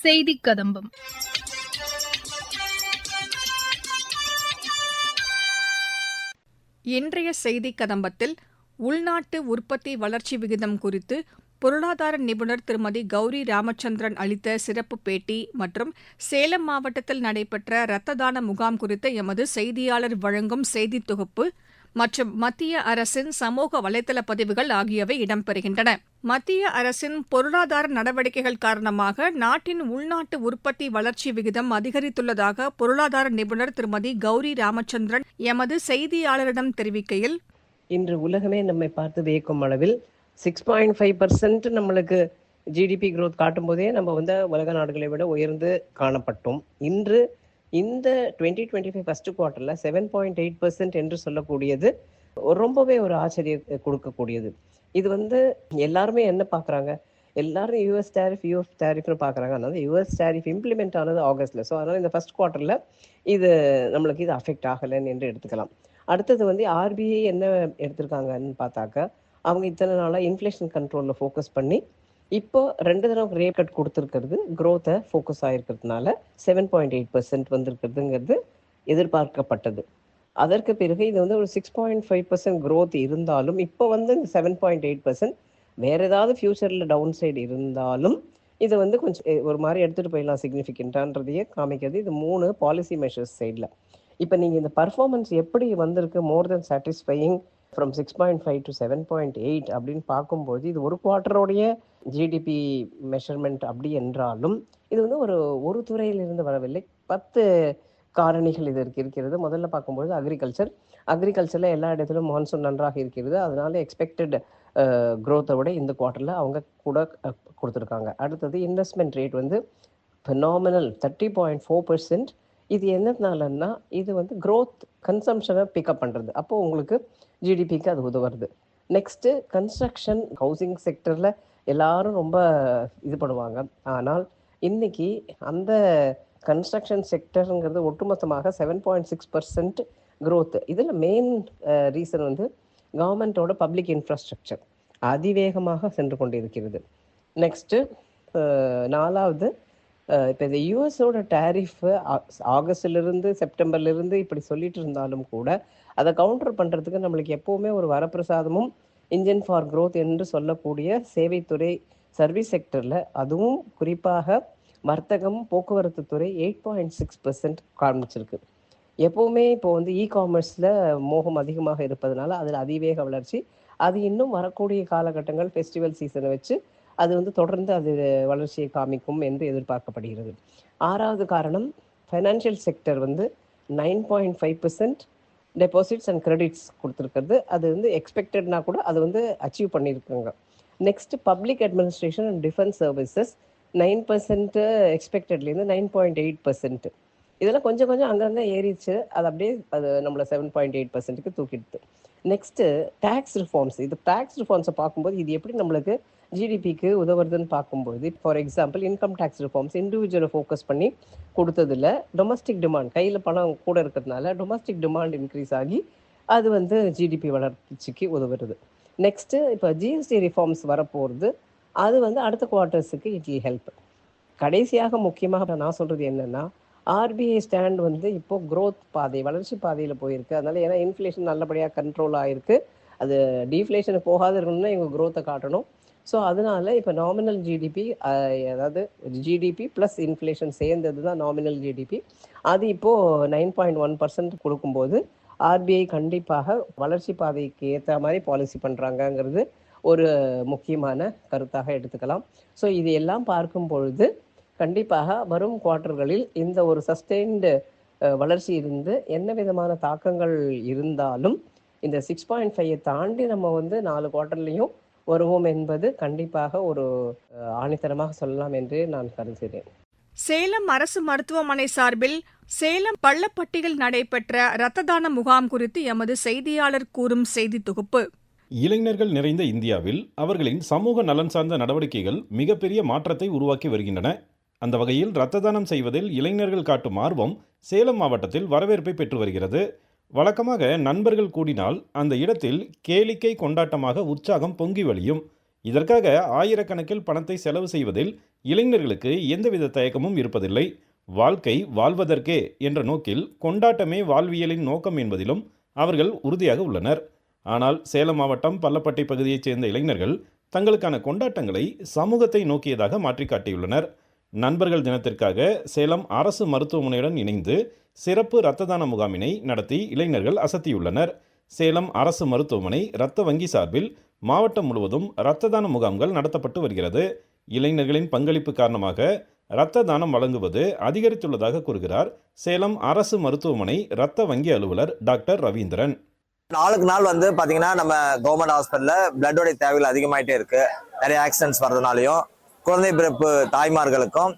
செய்தி கதம்பம். இன்றைய செய்தி கதம்பத்தில் உள்நாட்டு உற்பத்தி வளர்ச்சி விகிதம் குறித்து பொருளாதார நிபுணர் திருமதி கௌரி ராமச்சந்திரன் அளித்த சிறப்பு பேட்டி மற்றும் சேலம் மாவட்டத்தில் நடைபெற்ற இரத்த தான முகாம் குறித்த எமது செய்தியாளர் வழங்கும் செய்தித் தொகுப்பு மற்றும் மத்திய அரசின் சமூக வலைதள பதிவுகள் ஆகியவை இடம்பெறுகின்றன. மத்திய அரசின் பொருளாதார நடவடிக்கைகள் காரணமாக நாட்டின் உள்நாட்டு உற்பத்தி வளர்ச்சி விகிதம் அதிகரித்துள்ளதாக பொருளாதார நிபுணர் திருமதி கௌரி ராமச்சந்திரன் எமது செய்தியாளரிடம் தெரிவிக்கையில் இன்று உலகமே நம்மை பார்த்து வியக்கும் அளவில் சிக்ஸ் பாயிண்ட் ஃபைவ் பர்சன்ட் நம்மளுக்கு ஜிடிபி க்ரோத் காட்டும் போதே நம்ம வந்து உலக நாடுகளை விட உயர்ந்து காணப்பட்டோம். இன்று இந்த டுவெண்ட்டி டுவெண்ட்டி ஃபைவ் ஃபர்ஸ்ட் குவார்ட்டரில் செவன் பாயிண்ட் எயிட் பர்சன்ட் என்று சொல்லக்கூடியது ரொம்பவே ஒரு ஆச்சரியம் கொடுக்கக்கூடியது. இது வந்து எல்லாருமே என்ன பார்க்குறாங்க எல்லாரும் யூஎஸ் டேரிஃப் யூஎஸ் டேரிஃப்னு பார்க்குறாங்க அதனால யூஎஸ் டேரிஃப் இம்ப்ளிமெண்ட் ஆனது ஆகஸ்ட்ல ஸோ அதனால் இந்த ஃபர்ஸ்ட் குவார்ட்டரில் இது நம்மளுக்கு இது அஃபெக்ட் ஆகலைன்னு என்று எடுத்துக்கலாம். அடுத்தது வந்து ஆர்பிஐ என்ன எடுத்திருக்காங்கன்னு பார்த்தாக்கா அவங்க இத்தனை நாளாக இன்ஃப்ளேஷன் கண்ட்ரோலில் ஃபோக்கஸ் பண்ணி இப்போ ரெண்டு தடவை ரேட் கட் கொடுத்துருக்கிறது க்ரோத்தை ஃபோக்கஸ் ஆகிருக்கிறதுனால செவன் பாயிண்ட் எயிட் பர்சன்ட் வந்திருக்கிறதுங்கிறது எதிர்பார்க்கப்பட்டது. அதற்கு பிறகு இது வந்து ஒரு six point five percent growth இருந்தாலும் இப்போ வந்து இந்த செவன் பாயிண்ட் எயிட் பர்சன்ட் வேற ஏதாவது ஃபியூச்சரில் டவுன் சைடு இருந்தாலும் இதை வந்து கொஞ்சம் ஒரு மாதிரி எடுத்துகிட்டு போயிடலாம் சிக்னிஃபிகண்ட்டான்றதையே காமிக்கிறது. இது மூணு பாலிசி மெஷர்ஸ் சைடில் இப்போ நீங்கள் இந்த பர்ஃபார்மன்ஸ் எப்படி வந்திருக்கு more than satisfying from six point five to seven point eight அப்படின்னு பார்க்கும்போது இது ஒரு குவார்ட்டரோடைய ஜிடிபி மெஷர்மெண்ட் அப்படி என்றாலும் இது வந்து ஒரு ஒரு துறையிலிருந்து வரவில்லை. பத்து காரணிகள் இதற்கு இருக்கிறது. முதல்ல பார்க்கும்பொழுது அக்ரிகல்ச்சர் அக்ரிகல்ச்சரில் எல்லா இடத்திலும் மான்சூன் நன்றாக இருக்கிறது. அதனால எக்ஸ்பெக்டட் க்ரோத்தை விட இந்த குவார்ட்டரில் அவங்க கூட கொடுத்துருக்காங்க. அடுத்தது இன்வெஸ்ட்மெண்ட் ரேட் வந்து nominal thirty point four percent இது என்னதுனாலன்னா இது வந்து க்ரோத் கன்சம்ஷனை பிக்கப் பண்ணுறது அப்போது உங்களுக்கு ஜிடிபிக்கு அது உதவுறது. நெக்ஸ்ட்டு கன்ஸ்ட்ரக்ஷன் ஹவுசிங் செக்டரில் எல்லாரும் ரொம்ப இது பண்ணுவாங்க. ஆனால் இன்னைக்கு அந்த கன்ஸ்ட்ரக்ஷன் செக்டருங்கிறது ஒட்டுமொத்தமாக seven point six percent growth. இதில் மெயின் ரீசன் வந்து கவர்மெண்ட்டோட பப்ளிக் இன்ஃப்ராஸ்ட்ரக்சர் அதிவேகமாக சென்று கொண்டிருக்கிறது. நெக்ஸ்ட்டு நாலாவது இப்போ இந்த யூஎஸோட டேரிஃப் ஆகஸ்ட்லேருந்து செப்டம்பர்லேருந்து இப்படி சொல்லிட்டு இருந்தாலும் கூட அதை கவுண்டர் பண்ணுறதுக்கு நம்மளுக்கு எப்போவுமே ஒரு வரப்பிரசாதமும் இன்ஜின் ஃபார் க்ரோத் என்று சொல்லக்கூடிய சேவைத்துறை சர்வீஸ் செக்டரில் அதுவும் குறிப்பாக வர்த்தகம் போக்குவரத்து துறை எயிட் பாயிண்ட் சிக்ஸ் பர்சன்ட் காமிச்சிருக்கு எப்போவுமே இப்போ வந்து இ காமர்ஸில் மோகம் அதிகமாக இருப்பதனால அதில் அதிவேக வளர்ச்சி. அது இன்னும் வரக்கூடிய காலகட்டங்கள் ஃபெஸ்டிவல் சீசனை வச்சு அது வந்து தொடர்ந்து அது வளர்ச்சியை காமிக்கும் என்று எதிர்பார்க்கப்படுகிறது. ஆறாவது காரணம் ஃபைனான்சியல் செக்டர் வந்து nine point five percent deposits and credits கொடுத்துருக்கிறது. அது வந்து எக்ஸ்பெக்டட்னா கூட அது வந்து அச்சீவ் பண்ணியிருக்காங்க. Next public administration and defence services nine percent எக்ஸ்பெக்டட்லேருந்து nine point eight percent இதெல்லாம் கொஞ்சம் கொஞ்சம் அங்கங்கே ஏறிச்சு அது அப்படியே அது நம்மளை செவன் பாயிண்ட் எயிட் பர்சன்ட்டுக்கு தூக்கிடுது. நெக்ஸ்ட்டு டேக்ஸ் ரிஃபார்ம்ஸ் இது டேக்ஸ் ரிஃபார்ம்ஸை பார்க்கும்போது இது எப்படி நம்மளுக்கு ஜிடிபிக்கு உதவுறதுன்னு பார்க்கும்போது for example income tax reforms இண்டிவிஜுவலை focus பண்ணி கொடுத்ததுல டொமஸ்டிக் டிமாண்ட் கையில் பணம் கூட இருக்கிறதுனால டொமஸ்டிக் டிமாண்ட் இன்க்ரீஸ் ஆகி அது வந்து ஜிடிபி வளர்ச்சிக்கு உதவுறது. நெக்ஸ்ட்டு இப்போ ஜிஎஸ்டி ரிஃபார்ம்ஸ் வரப்போகிறது அது வந்து அடுத்த குவார்ட்டர்ஸுக்கு இட் ஹெல்ப் கடைசியாக முக்கியமாக நான் சொல்கிறது என்னென்னா ஆர்பிஐ ஸ்டாண்ட் வந்து இப்போது க்ரோத் பாதை வளர்ச்சி பாதையில் போயிருக்கு. அதனால ஏன்னா இன்ஃப்ளேஷன் நல்லபடியாக கண்ட்ரோல் ஆகிருக்கு அது டீஃப்ளேஷனுக்கு போகாத இருக்கணும்னா எங்கள் க்ரோத்தை காட்டணும். ஸோ அதனால இப்போ நாமினல் ஜிடிபி அதாவது ஜிடிபி ப்ளஸ் இன்ஃப்ளேஷன் சேர்ந்தது தான் நாமினல் ஜிடிபி அது இப்போது நைன் பாயிண்ட் ஒன் பர்சன்ட் கொடுக்கும்போது ஆர்பிஐ கண்டிப்பாக வளர்ச்சி பாதைக்கு ஏற்ற மாதிரி பாலிசி பண்ணுறாங்கங்கிறது ஒரு முக்கியமான கருத்தாக எடுத்துக்கலாம். ஸோ இது எல்லாம் பார்க்கும் பொழுது கண்டிப்பாக வரும் குவார்ட்டர்களில் இந்த ஒரு சஸ்டெயின்டு வளர்ச்சி இருந்து என்ன விதமான தாக்கங்கள் இருந்தாலும் இந்த சிக்ஸ் பாயிண்ட் ஃபைவை தாண்டி நம்ம வந்து நாலு குவார்ட்டர்லையும் வருவோம் என்பது கண்டிப்பாக ஒரு ஆணித்தரமாக சொல்லலாம் என்று நான் கருதுகிறேன். சேலம் அரசு மருத்துவமனை சார்பில் சேலம் பள்ளப்பட்டியில் நடைபெற்ற இரத்த தான முகாம் குறித்து எமது செய்தியாளர் கூறும் செய்தி தொகுப்பு. இளைஞர்கள் நிறைந்த இந்தியாவில் அவர்களின் சமூக நலன் சார்ந்த நடவடிக்கைகள் மிகப்பெரிய மாற்றத்தை உருவாக்கி வருகின்றன. அந்த வகையில் இரத்த தானம் செய்வதில் இளைஞர்கள் காட்டும் ஆர்வம் சேலம் மாவட்டத்தில் வரவேற்பை பெற்று வருகிறது. வழக்கமாக நண்பர்கள் கூடினால் அந்த இடத்தில் கேளிக்கை கொண்டாட்டமாக உற்சாகம் பொங்கி வழியும். இதற்காக ஆயிரக்கணக்கில் பணத்தை செலவு செய்வதில் இளைஞர்களுக்கு எந்தவித தயக்கமும் இருப்பதில்லை. வாழ்க்கை வாழ்வதற்கே என்ற நோக்கில் கொண்டாட்டமே வாழ்வியலின் நோக்கம் என்பதிலும் அவர்கள் உறுதியாக உள்ளனர். ஆனால் சேலம் மாவட்டம் பள்ளப்பட்டி பகுதியைச் சேர்ந்த இளைஞர்கள் தங்களுக்கான கொண்டாட்டங்களை சமூகத்தை நோக்கியதாக மாற்றி காட்டியுள்ளனர் நண்பர்கள் தினத்திற்காக சேலம் அரசு மருத்துவமனையுடன் இணைந்து சிறப்பு இரத்த தான முகாமினை நடத்தி இளைஞர்கள் அசத்தியுள்ளனர். சேலம் அரசு மருத்துவமனை இரத்த வங்கி சார்பில் மாவட்டம் முழுவதும் இரத்த தான முகாம்கள் நடத்தப்பட்டு வருகிறது. இளைஞர்களின் பங்களிப்பு காரணமாக இரத்த தானம் வழங்குவது அதிகரித்துள்ளதாக கூறுகிறார் சேலம் அரசு மருத்துவமனை இரத்த வங்கி அலுவலர் டாக்டர் ரவீந்திரன். நாளுக்கு நாள் வந்து பார்த்தீங்கன்னா நம்ம கவர்மெண்ட் ஹாஸ்பிட்டலில் பிளட்டோடைய தேவைகள் அதிகமாயிட்டே இருக்குது நிறைய ஆக்சிடென்ட்ஸ் வர்றதுனாலையும் குழந்தை பிறப்பு தாய்மார்களுக்கும்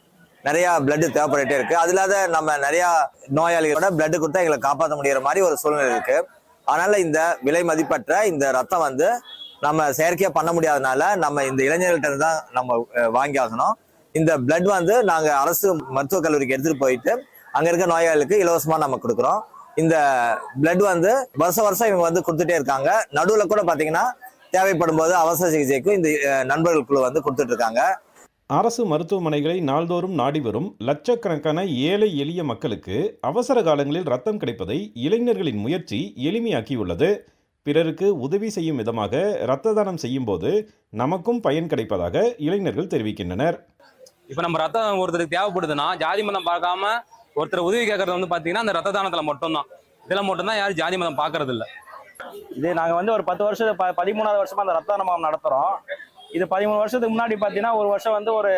நிறைய பிளட் தேவைப்பட்டுட்டே இருக்கு. அது இல்லாத நம்ம நிறைய நோயாளிகளோட பிளட் கொடுத்தா எங்களை காப்பாற்ற முடியற மாதிரி ஒரு சூழ்நிலை இருக்கு. அதனால இந்த விலை மதிப்பற்ற இந்த ரத்தம் வந்து நம்ம செயற்கையா பண்ண முடியாதனால நம்ம இந்த இளைஞர்கள்ட்ட தான் நம்ம வாங்கி ஆகணும் இந்த பிளட் வந்து நாங்க அரசு மருத்துவக் கல்லூரிக்கு எடுத்துட்டு போயிட்டு அங்க இருக்க நோயாளிகளுக்கு இலவசமா நம்ம கொடுக்குறோம். இந்த பிளட் வந்து வருஷம் வருஷம் இவங்க வந்து கொடுத்துட்டே இருக்காங்க. நடுவில் கூட பாத்தீங்கன்னா தேவைப்படும் போது அவசர சிகிச்சைக்கும் இந்த நண்பர்கள் குழு வந்து கொடுத்துட்டு இருக்காங்க. அரசு மருத்துவமனைகளை நாள்தோறும் நாடி வரும் லட்சக்கணக்கான ஏழை எளிய மக்களுக்கு அவசர காலங்களில் ரத்தம் கிடைப்பதை இளைஞர்களின் முயற்சி எளிமையாக்கியுள்ளது. பிறருக்கு உதவி செய்யும் விதமாக இரத்த தானம் செய்யும் போது நமக்கும் பயன் கிடைப்பதாக இளைஞர்கள் தெரிவிக்கின்றனர். இப்போ நம்ம ரத்தம் ஒருத்தருக்கு தேவைப்படுதுன்னா ஜாதி மதம் பார்க்காம ஒருத்தர் உதவி கேட்கறது வந்து பார்த்தீங்கன்னா அந்த ரத்த தானத்தில் மட்டும்தான். இதில் மட்டும்தான் யாரும் ஜாதி மதம் பார்க்கறது இல்ல இது நாங்கள் வந்து ஒரு பத்து வருஷம் ப பதிமூணாவது வருஷமா அந்த ரத்த முகாம் நடத்துகிறோம் இது பதிமூணு வருஷத்துக்கு முன்னாடி பார்த்தீங்கன்னா ஒரு வருஷம் வந்து ஒரு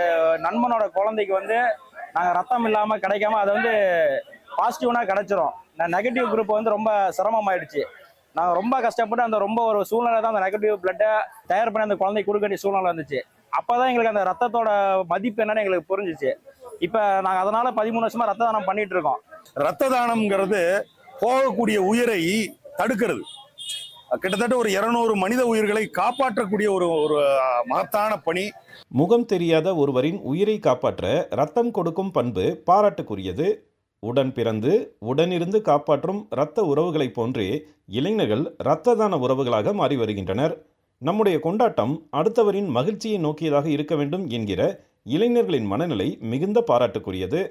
நண்பனோட குழந்தைக்கு வந்து நாங்கள் ரத்தம் இல்லாமல் கிடைக்காம அது வந்து பாசிட்டிவ்னா கிடைச்சிரும். நான் நெகட்டிவ் குரூப் வந்து ரொம்ப சிரமமாயிடுச்சு. நாங்கள் ரொம்ப கஷ்டப்பட்டு அந்த ரொம்ப ஒரு சூழ்நிலை தான் அந்த நெகட்டிவ் பிளட்டை தயார் பண்ணி அந்த குழந்தைக்கு கொடுக்க வேண்டிய சூழ்நிலை வந்துச்சு. அப்பதான் எங்களுக்கு அந்த ரத்தத்தோட மதிப்பு என்னன்னு எங்களுக்கு புரிஞ்சுச்சு. இப்போ நாங்கள் அதனால பதிமூணு வருஷமா ரத்த தானம் பண்ணிட்டு இருக்கோம். ரத்த தானம்ங்கிறது போகக்கூடிய உயிரை தடுக்கிறது. கிட்டத்தட்ட ஒரு இருநூறு மனித உயிர்களை காப்பாற்றக்கூடிய ஒரு ஒரு மகத்தான பணி. முகம் தெரியாத ஒருவரின் உயிரை காப்பாற்ற ரத்தம் கொடுக்கும் பண்பு பாராட்டுக்குரியது. உடன் பிறந்து உடனிருந்து காப்பாற்றும் இரத்த உறவுகளைப் போன்றே இளைஞர்கள் இரத்த தான உறவுகளாக மாறி வருகின்றனர். நம்முடைய கொண்டாட்டம் அடுத்தவரின் மகிழ்ச்சியை நோக்கியதாக இருக்க வேண்டும் என்கிற இளைஞர்களின் மனநிலை மிகுந்த பாராட்டுக்குரியது.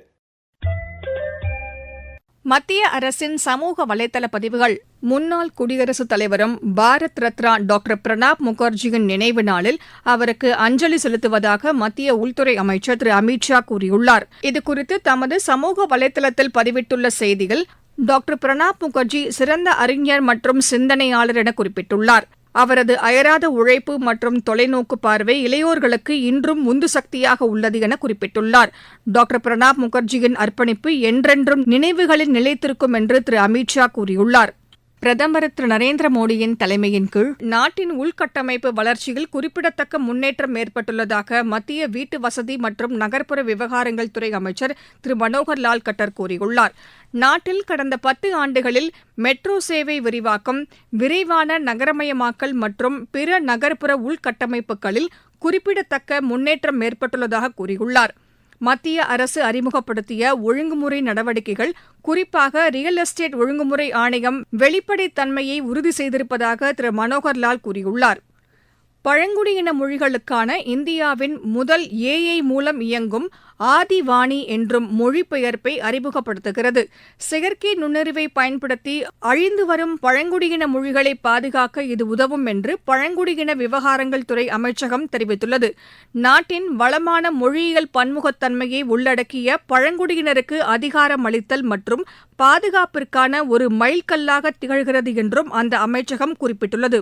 மத்திய அரசின் சமூக வலைதள பதிவுகள். முன்னாள் குடியரசுத் தலைவரும் பாரத் ரத்னா டாக்டர் பிரணாப் முகர்ஜியின் நினைவு நாளில் அவருக்கு அஞ்சலி செலுத்துவதாக மத்திய உள்துறை அமைச்சர் திரு அமித் ஷா கூறியுள்ளார். இதுகுறித்து தமது சமூக வலைதளத்தில் பதிவிட்டுள்ள செய்தியில் டாக்டர் பிரணாப் முகர்ஜி சிறந்த அறிஞர் மற்றும் சிந்தனையாளர் என குறிப்பிட்டுள்ளார். அவரது அயராத உழைப்பு மற்றும் தொலைநோக்கு பார்வை இளையோர்களுக்கு இன்றும் உந்து சக்தியாக உள்ளது என குறிப்பிட்டுள்ளார். டாக்டர் பிரணாப் முகர்ஜியின் அர்ப்பணிப்பு என்றென்றும் நினைவுகளில் நிலைத்திருக்கும் என்று திரு அமித் ஷா கூறியுள்ளார். பிரதமர் திரு நரேந்திர மோடியின் தலைமையின் கீழ் நாட்டின் உள்கட்டமைப்பு வளர்ச்சியில் குறிப்பிடத்தக்க முன்னேற்றம் ஏற்பட்டுள்ளதாக மத்திய வீட்டு வசதி மற்றும் நகர்ப்புற விவகாரங்கள் துறை அமைச்சர் திரு மனோகர் லால் கட்டர் கூறியுள்ளார். நாட்டில் கடந்த பத்து ஆண்டுகளில் மெட்ரோ சேவை விரிவாக்கம் விரைவான நகரமயமாக்கல் மற்றும் பிற நகர்ப்புற உள்கட்டமைப்புகளில் குறிப்பிடத்தக்க முன்னேற்றம் ஏற்பட்டுள்ளதாக கூறியுள்ளார். மத்திய அரசு அறிமுகப்படுத்திய ஒழுங்குமுறை நடவடிக்கைகள் குறிப்பாக ரியல் எஸ்டேட் ஒழுங்குமுறை ஆணையம் வெளிப்படைத்தன்மையை உறுதி செய்திருப்பதாக திரு மனோகர் லால் கூறியுள்ளார். பழங்குடியின மொழிகளுக்கான இந்தியாவின் முதல் ஏஐ மூலம் இயங்கும் ஆதிவாணி என்றும் மொழிபெயர்ப்பை அறிமுகப்படுத்துகிறது. செயற்கை நுண்ணறிவை பயன்படுத்தி அழிந்து வரும் பழங்குடியின மொழிகளை பாதுகாக்க இது உதவும் என்று பழங்குடியின விவகாரங்கள் துறை அமைச்சகம் தெரிவித்துள்ளது. நாட்டின் வளமான மொழியியல் பன்முகத்தன்மையை உள்ளடக்கிய பழங்குடியினருக்கு அதிகாரம் அளித்தல் மற்றும் பாதுகாப்பிற்கான ஒரு மைல்கல்லாக திகழ்கிறது என்றும் அந்த அமைச்சகம் குறிப்பிட்டுள்ளது.